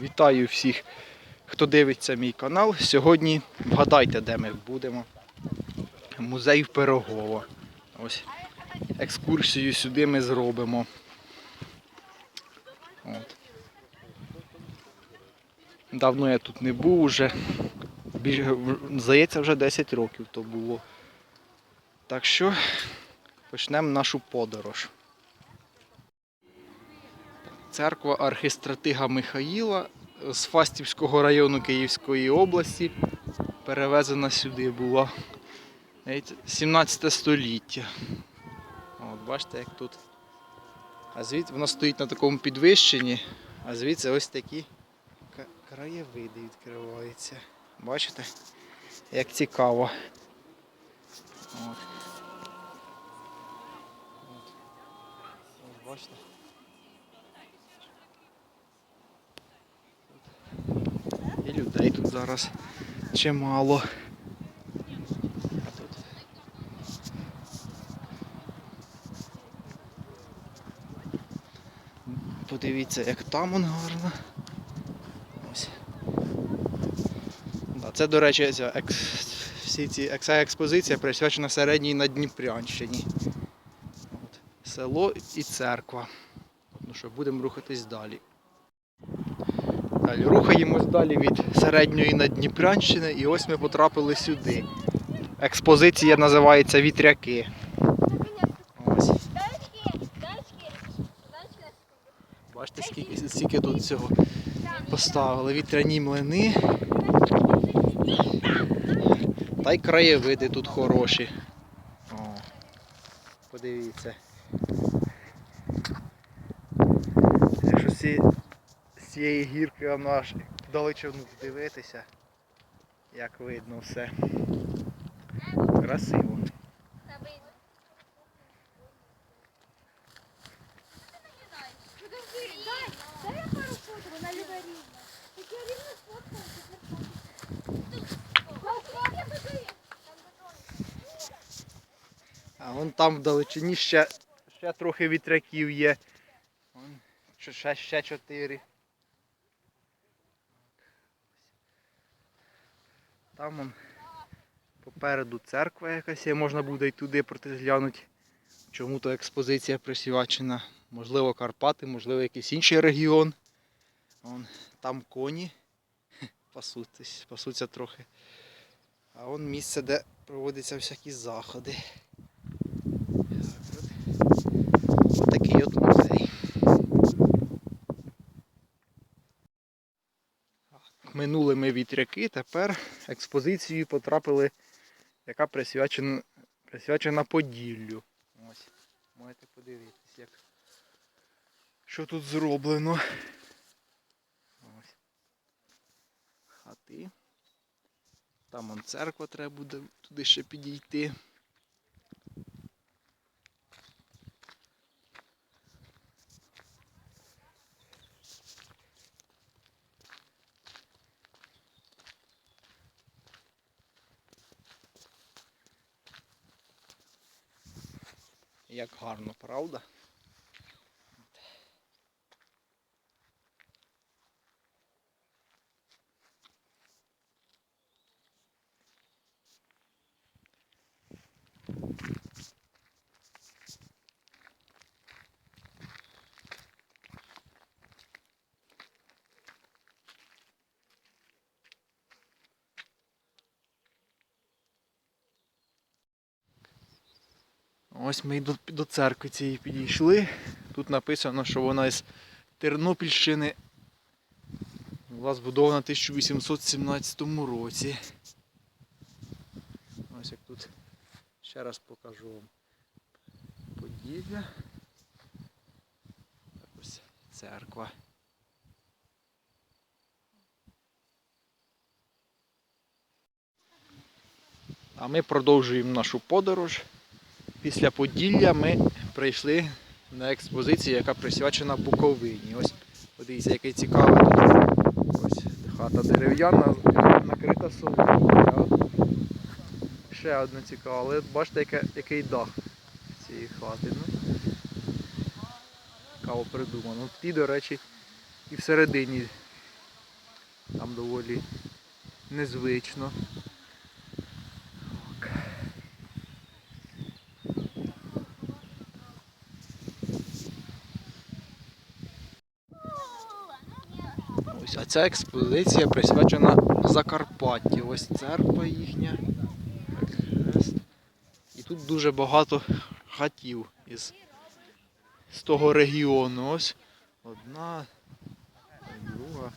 Вітаю всіх, хто дивиться мій канал. Сьогодні вгадайте, де ми будемо. Музей в Пирогово. Ось екскурсію сюди ми зробимо. От. Давно я тут не був уже. Здається, вже 10 років то було. Так що почнемо нашу подорож. Церква архистратига Михаїла з Фастівського району Київської області перевезена сюди була. 17 століття. От, бачите, як тут. А звідси вона стоїть на такому підвищенні, а звідси ось такі краєвиди відкриваються. Бачите? Як цікаво. От. От. Ось бачите. І людей тут зараз чимало. Подивіться, як там он гарно. Ось. Це, до речі, ця екс... всі ці... ця експозиція присвячена середній Надніпрянщині. От. Село і церква. Ну що, будемо рухатись далі. Далі рухаємось далі від середньої Надніпрянщини і ось ми потрапили сюди. Експозиція називається Вітряки. Бачите, скільки, скільки тут цього поставили. Вітряні млини. Та й краєвиди тут хороші. О, подивіться. Якщо цієї гірки воно аж далечину дивитися, як видно все. Красиво. А вон там вдалечині ще, ще трохи вітряків є. Вон, ще, ще чотири. Там он попереду церква якась є, можна буде й туди протизглянути. Чому то експозиція присвячена. Можливо, Карпати, можливо, якийсь інший регіон. Вон, там коні Пасуться, пасуться трохи. А он місце, де проводяться всякі заходи. Так, от. Ось такий от музей. Минули ми вітряки, тепер експозицією потрапили, яка присвячена, присвячена Поділлю. Ось, можете подивитись, як, що тут зроблено. Ось. Хати. Там он церква треба буде туди ще підійти. Як гарно, правда? Ось ми й до, до церкви цієї підійшли. Тут написано, що вона із Тернопільщини була збудована в 1817 році. Ось як тут ще раз покажу вам Поділля. Так ось церква. А ми продовжуємо нашу подорож. Після Поділля ми прийшли на експозицію, яка присвячена Буковині. Ось подивіться, який цікавий тут. Ось хата дерев'яна, накрита соломою. Ще одне цікаве, але бачите, яке, який дах цієї хати. Ну, цікаво придумано. Ті, до речі, і всередині Там доволі незвично. Ось, а ця експозиція присвячена Закарпатті. Ось церква їхня. І тут дуже багато хатів із, з того регіону. Ось одна, друга.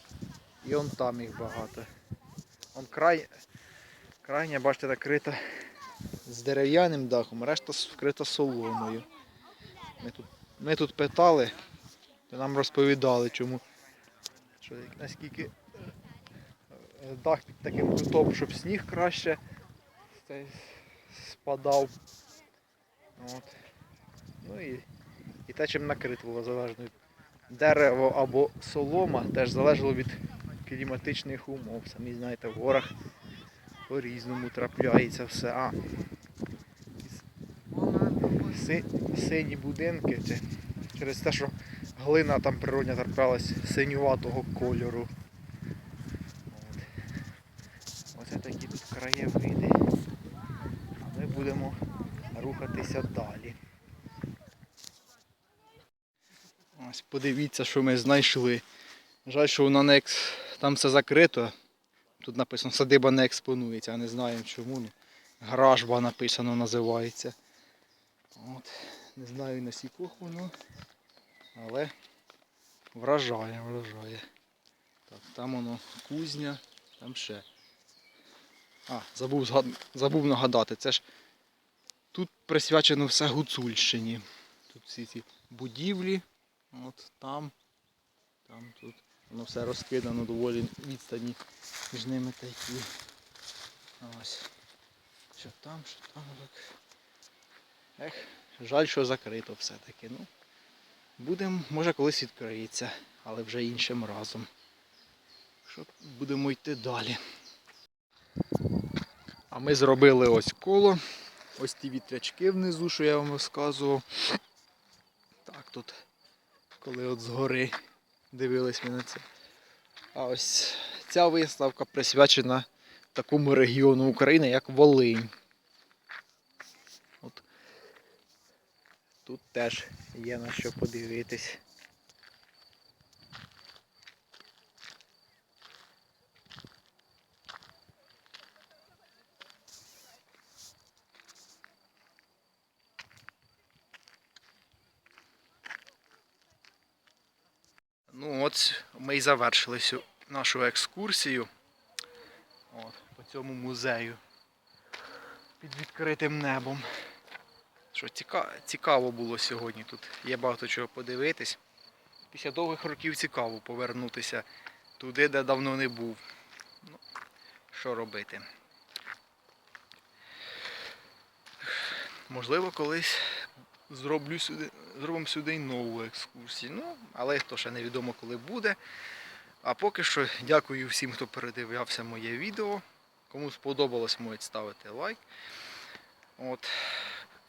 І он там їх багато. Он край, крайня, бачите, накрита з дерев'яним дахом, решта вкрита соломою. Ми тут, ми тут питали, нам розповідали, чому. Що, наскільки е, дах під таким кутом, щоб сніг краще спадав. От. Ну і, і те, чим накрито було залежно. від- Дерево або солома теж залежало від кліматичних умов. Самі знаєте, в горах по-різному трапляється все. А, си, сині будинки це через те, що глина там природня траплялась синюватого кольору. Оце такі тут краєвиди. А ми будемо рухатися далі. Ось подивіться, що ми знайшли. Жаль, що воно не там все закрито. Тут написано садиба не експонується, а не знаємо чому. Ну, Гражба написано називається. От. Не знаю на скількох воно, але вражає, вражає. Так, там воно кузня, там ще. А, забув, забув нагадати, це ж тут присвячено все Гуцульщині. Тут всі ці будівлі, от там, там, тут. Воно все розкидано доволі відстані між ними такі. Ось. Що там, що там так. Ех, жаль, що закрито все-таки. Ну, будемо, може колись відкриється, але вже іншим разом. Що будемо йти далі. А ми зробили ось коло. Ось ті вітрячки внизу, що я вам розказував. Так, тут, коли от згори дивились ми на це. А ось ця виставка присвячена такому регіону України, як Волинь. Тут теж є на що подивитись. Ну от ми і завершили сю- нашу екскурсію от, по цьому музею під відкритим небом. Що цікаво було сьогодні. Тут є багато чого подивитись. Після довгих років цікаво повернутися туди, де давно не був. Ну, що робити? Можливо, колись зроблю сюди, зробимо сюди нову екскурсію. Ну, але то ще невідомо коли буде. А поки що дякую всім, хто передивлявся моє відео. Кому сподобалось, можете ставити лайк. От.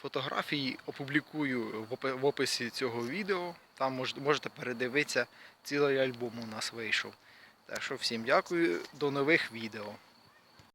Фотографії опублікую в описі цього відео. Там можете передивитися, цілий альбом у нас вийшов. Так що всім дякую, до нових відео.